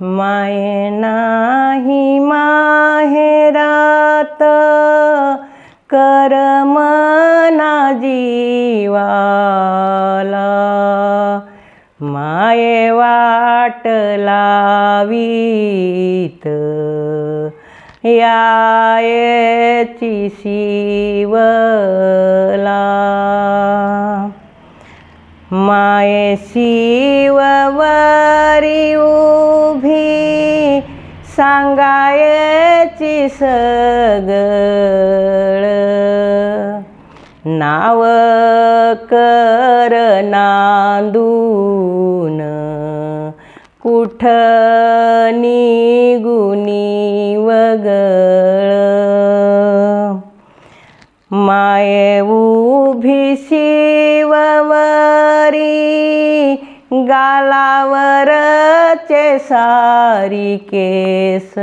माये नाही माहेरात करमना जीवाला. माये वाट लावीत यायची शिवला. काय शिव वारी उभी सांगायची सगळ. नाव कर नांदून कुठ निगुनी वगळ. माय उभी शिववरी गालावरचे सारी केस.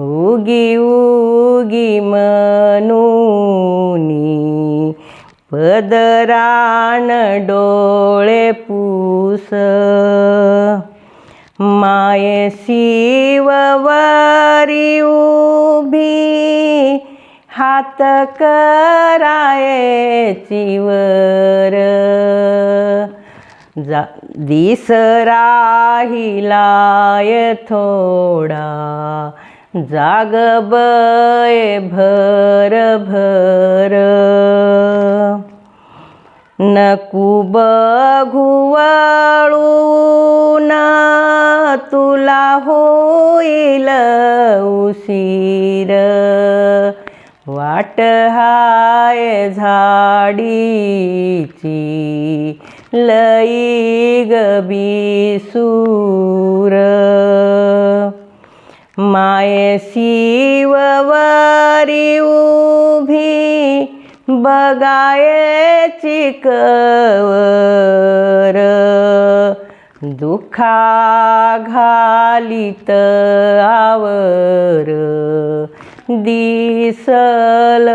उगी उगी मनूनी पदरान डोळे पूस. माये शिववारी उभी हात करायची वर जा दिस राहिलाय थोडा जाग बय भर भर. नकू बघू तुला होईल उशीर. वाट हाय झाडीची लई गबी सूर माये शिववारी उभी बगायची कवर दुखा घालीत आवर. दिसल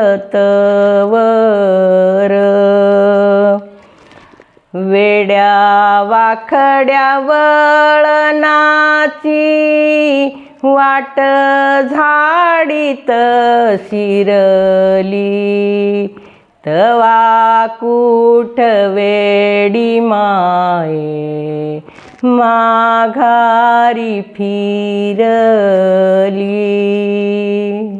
वेड्या वाखड्या वळणाची वाट झाडीत शिरली. तवा कुठ वेडी माये माघारी फिरली.